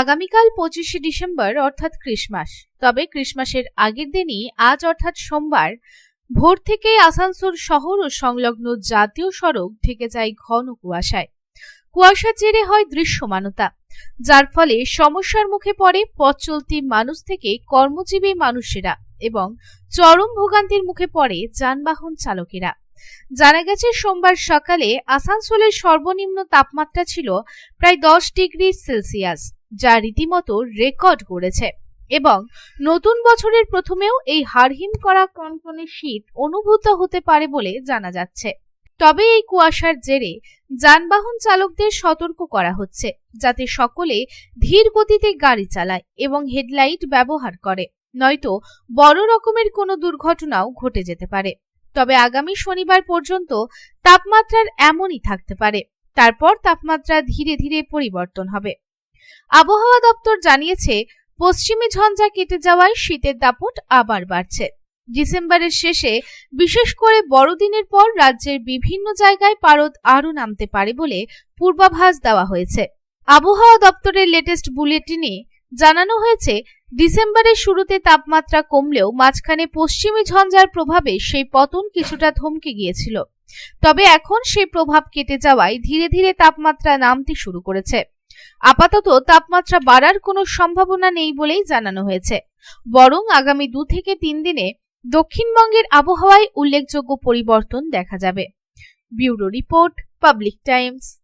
আগামীকাল পঁচিশে ডিসেম্বর, অর্থাৎ ক্রিসমাস। তবে ক্রিসমাসের আগের দিনই আজ, অর্থাৎ সোমবার, ভোর থেকে আসানসোল শহর ও সংলগ্ন জাতীয় সড়ক ঢেকে যায় ঘন কুয়াশায়। কুয়াশার জেরে হয় দৃশ্যমানতা, যার ফলে সমস্যার মুখে পড়ে পথ চলতি মানুষ থেকে কর্মজীবী মানুষেরা এবং চরম ভোগান্তির মুখে পড়ে যানবাহন চালকেরা। জানা গেছে, সোমবার সকালে আসানসোলের সর্বনিম্ন তাপমাত্রা ছিল প্রায় দশ ডিগ্রি সেলসিয়াস, যা রীতিমতো রেকর্ড করেছে এবং নতুন বছরের প্রথমেও এই হাড়হিম করা কনকনে শীত অনুভূত হতে পারে বলে জানা যাচ্ছে। তবে এই কুয়াশার জেরে যানবাহন চালকদের সতর্ক করা হচ্ছে, যাতে সকলে ধীর গতিতে গাড়ি চালায় এবং হেডলাইট ব্যবহার করে, নয়তো বড় রকমের কোনো দুর্ঘটনাও ঘটে যেতে পারে। তবে আগামী শনিবার পর্যন্ত তাপমাত্রার এমনই থাকতে পারে। তারপর তাপমাত্রা ধীরে ধীরে পরিবর্তন হবে। আবহাওয়া দপ্তর জানিয়েছে, পশ্চিমী ঝঞ্ঝা কেটে যাওয়ায় শীতের দাপট আবার বাড়ছে। ডিসেম্বরের শেষে বিশেষ করে বড়দিনের পর রাজ্যের বিভিন্ন জায়গায় পারদ আরও নামতে পারে বলে পূর্বাভাস দেওয়া হয়েছে। আবহাওয়া দপ্তরের লেটেস্ট বুলেটিনে জানানো হয়েছে, ডিসেম্বরের শুরুতে তাপমাত্রা কমলেও মাঝখানে পশ্চিমী ঝঞ্ঝার প্রভাবে সেই পতন কিছুটা থমকে গিয়েছিল। তবে এখন সেই প্রভাব কেটে যাওয়ায় ধীরে ধীরে তাপমাত্রা নামতে শুরু করেছে। আপাতত তাপমাত্রা বাড়ার কোনো সম্ভাবনা নেই বলেই জানানো হয়েছে। বরং আগামী দু থেকে তিন দিনে দক্ষিণবঙ্গের আবহাওয়ায় উল্লেখযোগ্য পরিবর্তন দেখা যাবে। Bureau report, public times.